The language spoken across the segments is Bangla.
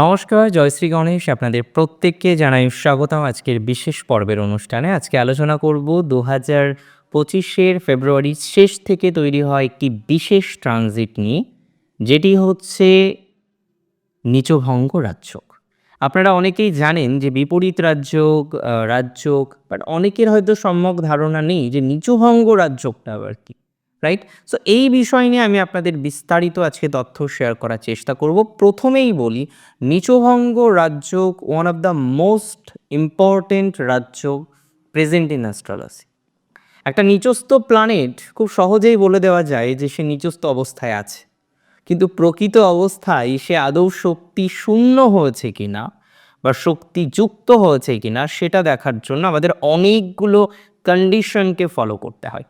নমস্কার জয়শ্রী গণেশ আপনাদের প্রত্যেককে জানাই স্বাগতম আজকের বিশেষ পর্বের অনুষ্ঠানে। আজকে আলোচনা করব দু হাজার পঁচিশের ফেব্রুয়ারির শেষ থেকে তৈরি হয় একটি বিশেষ ট্রানজিট নিয়ে, যেটি হচ্ছে নিচভঙ্গ রাজ্যক আপনারা অনেকেই জানেন যে বিপরীত রাজ্যক রাজ্যক বাট অনেকের হয়তো সম্যক ধারণা নেই যে নিচভঙ্গ রাজ্যকটা আবার কি। রাইট সো এই বিষয় নিয়ে আমি আপনাদের বিস্তারিত আজকে তথ্য শেয়ার করার চেষ্টা করব। প্রথমেই বলি, নিচভঙ্গ রাজ্য one of the most important রাজ্য প্রেজেন্ট ইন অ্যাস্ট্রোলজি একটা নিচস্থ প্ল্যানেট খুব সহজেই বলে দেওয়া যায় যে সে নিচস্থ অবস্থায় আছে। কিন্তু প্রকৃত অবস্থায় সে আদৌ শক্তি শূন্য হয়েছে কিনা বা শক্তিযুক্ত হয়েছে কিনা, সেটা দেখার জন্য আমাদের অনেকগুলো কন্ডিশনকে ফলো করতে হয়।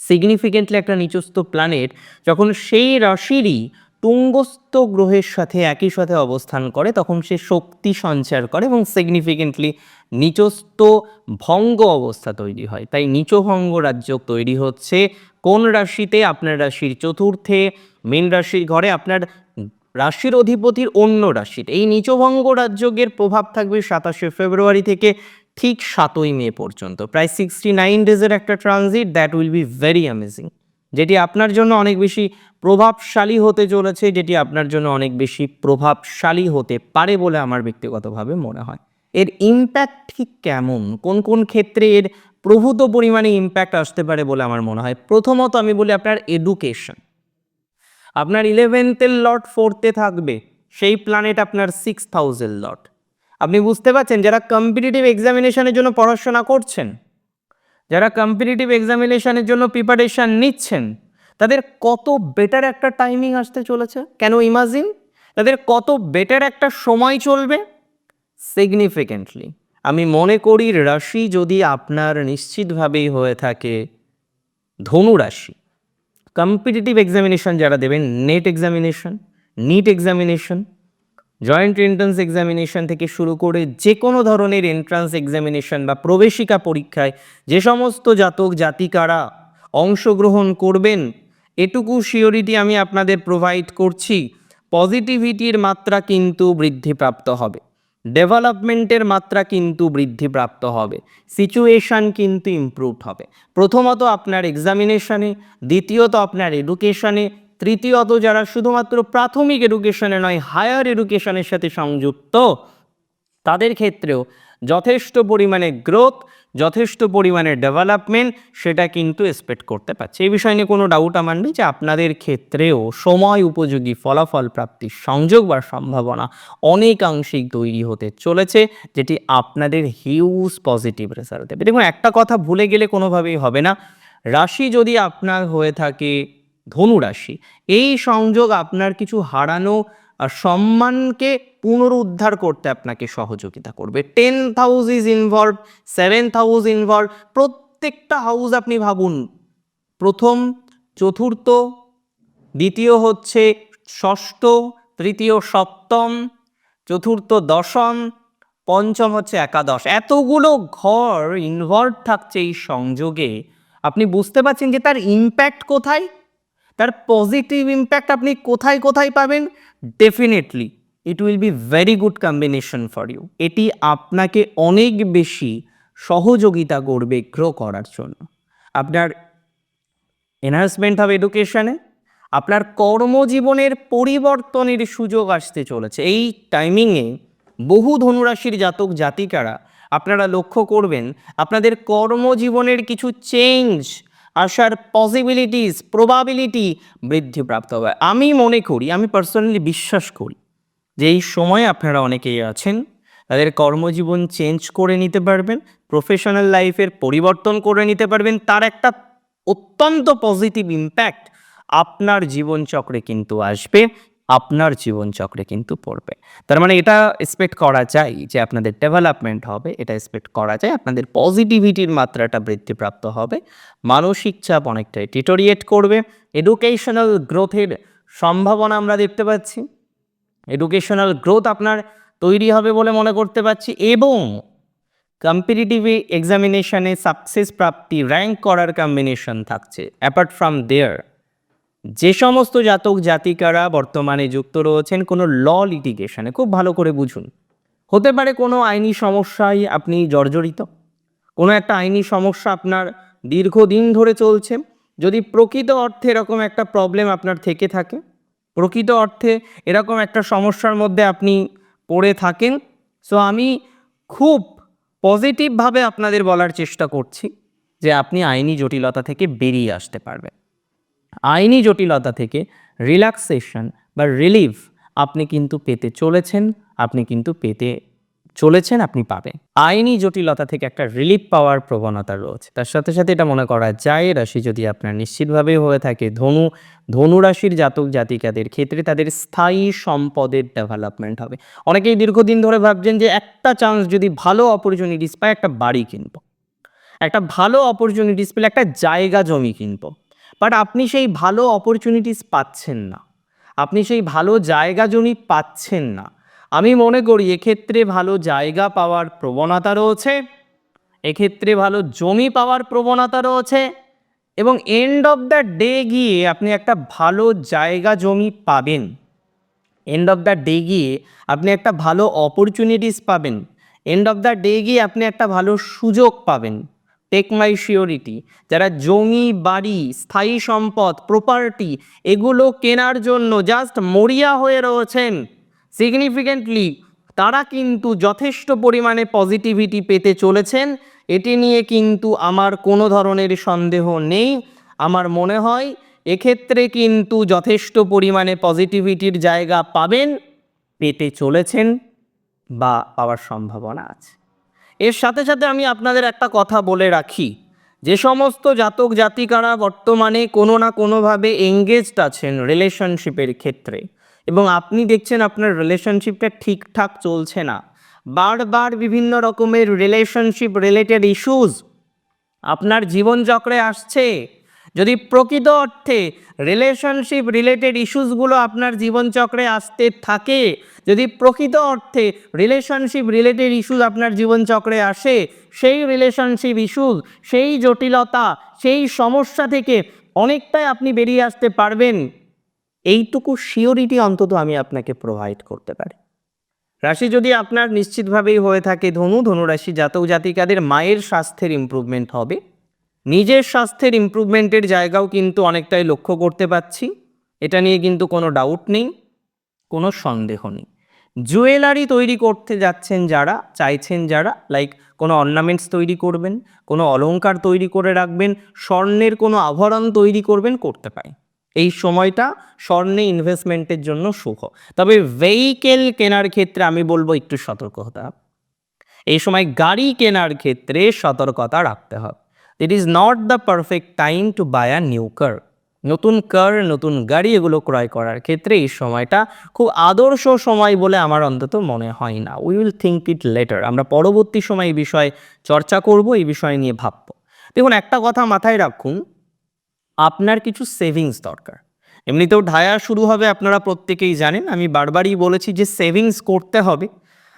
সিগনিফিকেন্টলি একটা নিচস্থ প্ল্যানেট যখন সেই রাশিরই তুঙ্গস্থ গ্রহের সাথে একই সাথে অবস্থান করে, তখন সে শক্তি সঞ্চার করে এবং সিগনিফিকেন্টলি নিচস্থ ভঙ্গ অবস্থা তৈরি হয়। তাই নিচভঙ্গ রাজ্য তৈরি হচ্ছে কোন রাশিতে? আপনার রাশির চতুর্থে, মীন রাশির ঘরে, আপনার রাশির অধিপতির অন্য রাশির এই নিচভঙ্গ রাজ্যের প্রভাব থাকবে সাতাশে ফেব্রুয়ারি থেকে ঠিক সাতই মে পর্যন্ত, প্রায় সিক্সটি নাইন ডেজের একটা transit that will be very amazing যেটি আপনার জন্য অনেক বেশি প্রভাবশালী হতে চলেছে, যেটি আপনার জন্য অনেক বেশি প্রভাবশালী হতে পারে বলে আমার ব্যক্তিগতভাবে মনে হয়। এর ইম্প্যাক্ট ঠিক কেমন? কোন কোন ক্ষেত্রে এর প্রভূত পরিমাণে ইম্প্যাক্ট আসতে পারে বলে আমার মনে হয়? প্রথমত আমি বলি আপনার এডুকেশন আপনার ইলেভেন্থের লট ফোর্থে থাকবে, সেই প্ল্যানেট আপনার সিক্স থাউজেন্ড লট আপনি বুঝতে পারছেন যারা কম্পিটিটিভ এক্সামিনেশনের জন্য পড়াশোনা করছেন, যারা কম্পিটিটিভ এক্সামিনেশনের জন্য প্রিপারেশান নিচ্ছেন, তাদের কত বেটার একটা টাইমিং আসতে চলেছে? কেন ইমাজিন তাদের কত বেটার একটা সময় চলবে? সিগনিফিকেন্টলি আমি মনে করি রাশি যদি আপনার নিশ্চিতভাবেই হয়ে থাকে, ধনু রাশি। কম্পিটিটিভ এক্সামিনেশন যারা দেবেন NET examination NEET examination joint entrance examination থেকে শুরু করে যে কোনো ধরনের এন্ট্রান্স এক্সামিনেশন বা প্রবেশিকা পরীক্ষায় যে সমস্ত জাতক জাতিকারা অংশগ্রহণ করবেন, এটুকু শিওরিটি আমি আপনাদের প্রোভাইড করছি পজিটিভিটির মাত্রা কিন্তু বৃদ্ধিপ্রাপ্ত হবে ডেভেলপমেন্টের মাত্রা কিন্তু বৃদ্ধিপ্রাপ্ত হবে সিচুয়েশান কিন্তু ইমপ্রুভড হবে। প্রথমত আপনার এক্সামিনেশনে দ্বিতীয়ত আপনার এডুকেশনে তৃতীয়ত যারা শুধুমাত্র প্রাথমিক এডুকেশনে নয় হায়ার এডুকেশনের সাথে সংযুক্ত, তাদের ক্ষেত্রেও যথেষ্ট পরিমাণে গ্রোথ, যথেষ্ট পরিমাণে ডেভেলপমেন্ট সেটা কিন্তু এক্সপেক্ট করতে পারছে। এই বিষয় নিয়ে কোনো ডাউট আমার নেই যে আপনাদের ক্ষেত্রেও সময় উপযোগী ফলাফল প্রাপ্তির সংযোগ বা সম্ভাবনা অনেকাংশেই তৈরি হতে চলেছে, যেটি আপনাদের হিউজ পজিটিভ রেজাল্ট দেবে। দেখুন, একটা কথা ভুলে গেলে কোনোভাবেই হবে না। রাশি যদি আপনার হয়ে থাকে ধনু রাশি এই সংযোগ আপনার কিছু হারানো আর সম্মানকে পুনরুদ্ধার করতে আপনাকে সহযোগিতা করবে। Ten house is involve seventh house involve প্রত্যেকটা হাউস আপনি ভাবুন। প্রথম, চতুর্থ, দ্বিতীয় হচ্ছে ষষ্ঠ, তৃতীয় সপ্তম, চতুর্থ দশম, পঞ্চম হচ্ছে একাদশ। এতগুলো ঘর ইনভলভ থাকছে এই সংযোগে। আপনি বুঝতে পারছেন যে তার ইম্প্যাক্ট কোথায়? তার পজিটিভ ইম্প্যাক্ট আপনি কোথায় কোথায় পাবেন? Definitely it will be very good combination for you এটি আপনাকে অনেক বেশি সহযোগিতা করবে গ্রো করার জন্য। আপনার এনহান্সমেন্ট হবে এডুকেশনে আপনার কর্মজীবনের পরিবর্তনের সুযোগ আসতে চলেছে। এই টাইমিংয়ে বহু ধনুরাশির জাতক, জাতিকারা, আপনারা লক্ষ্য করবেন, আপনাদের কর্মজীবনের কিছু চেঞ্জ আসার পসিবিলিটিস প্রবাবিলিটি বৃদ্ধিপ্রাপ্ত হবে। আমি মনে করি, আমি পার্সোনালি বিশ্বাস করি যে এই সময় আপনারা অনেকেই আছেন, তাদের কর্মজীবন চেঞ্জ করে নিতে পারবেন প্রফেশনাল লাইফের পরিবর্তন করে নিতে পারবেন, তার একটা অত্যন্ত পজিটিভ ইম্প্যাক্ট আপনার জীবনচক্রে কিন্তু আসবে। আপনার জীবনচক্রে কিন্তু পড়বে। তার মানে এটা এক্সপেক্ট করা যায় যে আপনাদের ডেভেলপমেন্ট হবে, এটা এক্সপেক্ট করা যায়, আপনাদের পজিটিভিটির মাত্রাটা বৃদ্ধিপ্রাপ্ত হবে। মানসিক চাপ অনেকটাই টিটোরিয়েট করবে। এডুকেশনাল গ্রোথের সম্ভাবনা আমরা দেখতে পাচ্ছি। এডুকেশনাল গ্রোথ আপনার তৈরি হবে বলে মনে করতে পারছি এবং কম্পিটিটিভ এক্সামিনেশনে সাকসেস প্রাপ্তি র্যাঙ্ক করার কম্বিনেশন থাকছে। অ্যাপার্ট ফ্রম দেয়ার যে সমস্ত জাতক জাতিকারা বর্তমানে যুক্ত রয়েছেন, কোনো ল লিটিগেশনে খুব ভালো করে বুঝুন। হতে পারে কোনো আইনি সমস্যায় আপনি জর্জরিত, কোনো একটা আইনি সমস্যা আপনার দীর্ঘদিন ধরে চলছে, যদি প্রকৃত অর্থে এরকম একটা প্রবলেম আপনার থেকে থাকে, প্রকৃত অর্থে এরকম একটা সমস্যার মধ্যে আপনি পড়ে থাকেন সো আমি খুব পজিটিভভাবে আপনাদের বলার চেষ্টা করছি যে আপনি আইনি জটিলতা থেকে বেরিয়ে আসতে পারবেন। আইনি জটিলতা থেকে রিল্যাক্সেশন বা রিলিফ আপনি কিন্তু পেতে চলেছেন, আপনি কিন্তু পেতে চলেছেন, আপনি পাবেন। আইনি জটিলতা থেকে একটা রিলিফ পাওয়ার প্রবণতা রয়েছে। তার সাথে সাথে এটা মনে করা যায় রাশি যদি আপনার নিশ্চিতভাবে হয়ে থাকে, ধনু ধনু রাশির জাতক জাতিকাদের ক্ষেত্রে তাদের স্থায়ী সম্পদের ডেভেলপমেন্ট হবে। অনেকেই দীর্ঘদিন ধরে ভাবছেন যে একটা চান্স যদি ভালো অপরচুনিটিস পায়, একটা বাড়ি কিনবো। একটা ভালো অপরচুনিটিস পেলে একটা জায়গা জমি কিনবো। বাট আপনি সেই ভালো অপরচুনিটিস পাচ্ছেন না। আপনি সেই ভালো জায়গা জমি পাচ্ছেন না। আমি মনে করি এক্ষেত্রে ভালো জায়গা পাওয়ার প্রবণতা রয়েছে, এক্ষেত্রে ভালো জমি পাওয়ার প্রবণতা রয়েছে, এবং এন্ড অফ দ্য ডে গিয়ে আপনি একটা ভালো জায়গা জমি পাবেন। এন্ড অফ দ্য ডে গিয়ে আপনি একটা ভালো অপরচুনিটিস পাবেন। এন্ড অফ দ্য ডে গিয়ে আপনি একটা ভালো সুযোগ পাবেন। টেক মাই শিওরিটি যারা জমি, বাড়ি, স্থায়ী সম্পদ প্রপার্টি এগুলো কেনার জন্য জাস্ট মরিয়া হয়ে রয়েছেন। সিগনিফিকেন্টলি তারা কিন্তু যথেষ্ট পরিমাণে পজিটিভিটি পেতে চলেছেন। এটি নিয়ে কিন্তু আমার কোনো ধরনের সন্দেহ নেই। আমার মনে হয় এক্ষেত্রে কিন্তু যথেষ্ট পরিমাণে পজিটিভিটির জায়গা পাবেন, পেতে চলেছেন বা পাওয়ার সম্ভাবনা আছে। এর সাথে সাথে আমি আপনাদের একটা কথা বলে রাখি। যে সমস্ত জাতক জাতিকারা বর্তমানে কোনো না কোনোভাবে এঙ্গেজড আছেন রিলেশনশিপের ক্ষেত্রে এবং আপনি দেখছেন আপনার রিলেশনশিপটা ঠিকঠাক চলছে না। বারবার বিভিন্ন রকমের রিলেশনশিপ রিলেটেড ইস্যুস আপনার জীবনচক্রে আসছে। যদি প্রকৃত অর্থে রিলেশনশিপ রিলেটেড ইস্যুসগুলো আপনার জীবনচক্রে আসতে থাকে, যদি প্রকৃত অর্থে রিলেশনশিপ রিলেটেড ইস্যুস আপনার জীবনচক্রে আসে, সেই রিলেশনশিপ ইস্যুস সেই জটিলতা, সেই সমস্যা থেকে অনেকটাই আপনি বেরিয়ে আসতে পারবেন। এইটুকু শিওরিটি অন্তত আমি আপনাকে প্রোভাইড করতে পারি। রাশি যদি আপনার নিশ্চিতভাবেই হয়ে থাকে ধনু, ধনুরাশি জাতক জাতিকাদের মায়ের স্বাস্থ্যের ইমপ্রুভমেন্ট হবে। নিজের স্বাস্থ্যের ইমপ্রুভমেন্টের জায়গাও কিন্তু অনেকটাই লক্ষ্য করতে পারছি। এটা নিয়ে কিন্তু কোনো ডাউট নেই, কোনো সন্দেহ নেই। জুয়েলারি তৈরি করতে যাচ্ছেন যারা, চাইছেন যারা লাইক কোনো অর্নামেন্টস তৈরি করবেন, কোনো অলংকার তৈরি করে রাখবেন, স্বর্ণের কোনো আভরণ তৈরি করবেন, করতে পারে এই সময়টা স্বর্ণে ইনভেস্টমেন্টের জন্য শুভ। তবে ভেহিকেল কেনার ক্ষেত্রে আমি বলব একটু সতর্ক হতে হবে। এই সময় গাড়ি কেনার ক্ষেত্রে সতর্কতা রাখতে হবে। It is not the perfect time to buy a new car নতুন কার নতুন গাড়ি এগুলো ক্রয় করার ক্ষেত্রে এই সময়টা খুব আদর্শ সময় বলে আমার অন্তত মনে হয় না। We will think it later আমরা পরবর্তী সময় এই বিষয়ে চর্চা করব, এই বিষয় নিয়ে ভাববো। দেখুন, একটা কথা মাথায় রাখুন, আপনার কিছু সেভিংস দরকার। এমনিতেও ঢায়া শুরু হবে, আপনারা প্রত্যেকেই জানেন, আমি বারবারই বলেছি যে সেভিংস করতে হবে।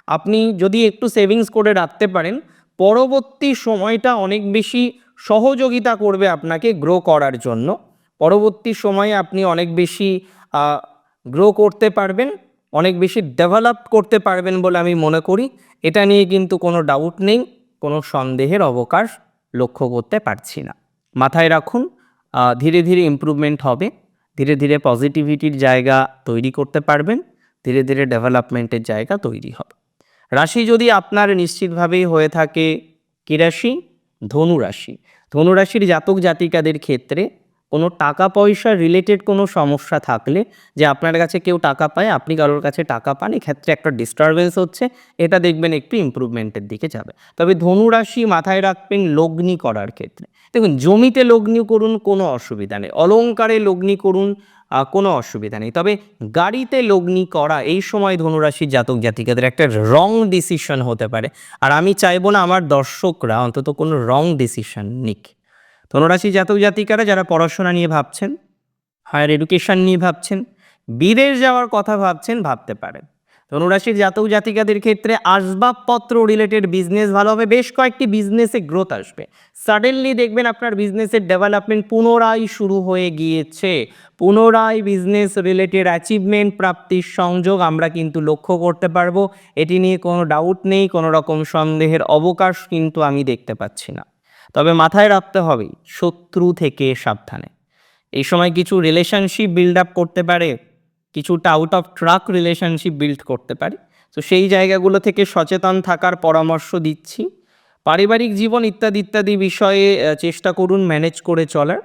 আপনি যদি একটু সেভিংস করে রাখতে পারেন পরবর্তী সময়টা অনেক বেশি সহযোগিতা করবে আপনাকে গ্রো করার জন্য। পরবর্তী সময়ে আপনি অনেক বেশি গ্রো করতে পারবেন, অনেক বেশি ডেভেলপ করতে পারবেন বলে আমি মনে করি। এটা নিয়ে কিন্তু কোনো ডাউট নেই, কোনো সন্দেহের অবকাশ লক্ষ্য করতে পারছি না। মাথায় রাখুন ধীরে ধীরে ইমপ্রুভমেন্ট হবে, ধীরে ধীরে পজিটিভিটির জায়গা তৈরি করতে পারবেন, ধীরে ধীরে ডেভেলপমেন্টের জায়গা তৈরি হবে। রাশি যদি আপনার নিশ্চিতভাবেই হয়ে থাকে কি রাশি? ধনু রাশি। ধনু রাশির জাতক জাতিকাদের ক্ষেত্রে কোনো টাকা পয়সা রিলেটেড কোনো সমস্যা থাকলে যে আপনার কাছে কেউ টাকা পায়, আপনি কারোর কাছে টাকা পান, এক্ষেত্রে একটা ডিস্টারবেন্স হচ্ছে, এটা দেখবেন একটু ইমপ্রুভমেন্টের দিকে যাবে। তবে ধনুরাশি মাথায় রাখবেন লগ্নি করার ক্ষেত্রে। দেখুন, জমিতে লগ্নি করুন কোনো অসুবিধা নেই অলংকারে লগ্নি করুন কোনো অসুবিধা নেই। তবে গাড়িতে লগ্নি করা এই সময় ধনুরাশি জাতক জাতিকাদের একটা রং ডিসিশন হতে পারে। আর আমি চাইব না আমার দর্শকরা, অন্তত কোনো রং ডিসিশন নিক। ধনুরাশি জাতক জাতিকারা যারা পড়াশোনা নিয়ে ভাবছেন হায়ার এডুকেশন নিয়ে ভাবছেন, বিদেশ যাওয়ার কথা ভাবছেন, ভাবতে পারেন। ধনুরাশির জাতক জাতিকাদের ক্ষেত্রে আসবাবপত্র রিলেটেড বিজনেস ভালো হবে। বেশ কয়েকটি বিজনেসে গ্রোথ আসবে। সাডেনলি দেখবেন আপনার বিজনেসের ডেভেলপমেন্ট পুনরায় শুরু হয়ে গিয়েছে। পুনরায় বিজনেস রিলেটেড অ্যাচিভমেন্ট প্রাপ্তির সংযোগ আমরা কিন্তু লক্ষ্য করতে পারব। এটি নিয়ে কোনো ডাউট নেই, কোনো রকম সন্দেহের অবকাশ কিন্তু আমি দেখতে পাচ্ছি না। তবে মাথায় রাখতে হবে, শত্রু থেকে সাবধানে। এই সময় কিছু রিলেশনশিপ বিল্ড আপ করতে পারে। কিছুটা out of track relationship build করতে পারি। তো সেই জায়গাগুলো থেকে সচেতন থাকার পরামর্শ দিচ্ছি। পারিবারিক জীবন ইত্যাদি ইত্যাদি বিষয়ে চেষ্টা করুন ম্যানেজ করে চলার।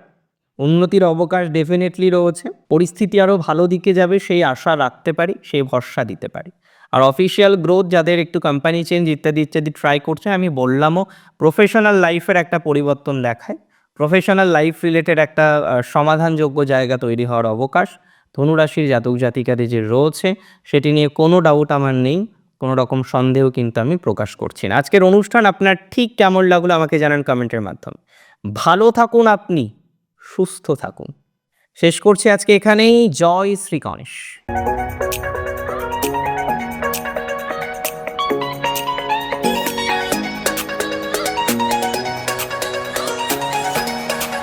উন্নতির অবকাশ ডেফিনেটলি রয়েছে। পরিস্থিতি আরও ভালো দিকে যাবে, সেই আশা রাখতে পারি, সেই ভরসা দিতে পারি। আর অফিসিয়াল গ্রোথ যাদের একটু কোম্পানি চেঞ্জ ইত্যাদি ইত্যাদি ট্রাই করছে, আমি বললামও প্রফেশনাল লাইফের একটা পরিবর্তন দেখায়। প্রফেশনাল লাইফ রিলেটেড একটা সমাধানযোগ্য জায়গা তৈরি হওয়ার অবকাশ। ধনুরাশির জাতক জাতিকাদের যে রয়েছে, সেটি নিয়ে কোনো ডাউট আমার নেই, কোনো রকম সন্দেহ কিন্তু আমি প্রকাশ করছি না। আজকের অনুষ্ঠান আপনার ঠিক কেমন লাগল আমাকে জানান কমেন্টের মাধ্যমে। ভালো থাকুন আপনি, সুস্থ থাকুন। শেষ করছি আজকে এখানেই, জয় শ্রী গণেশ।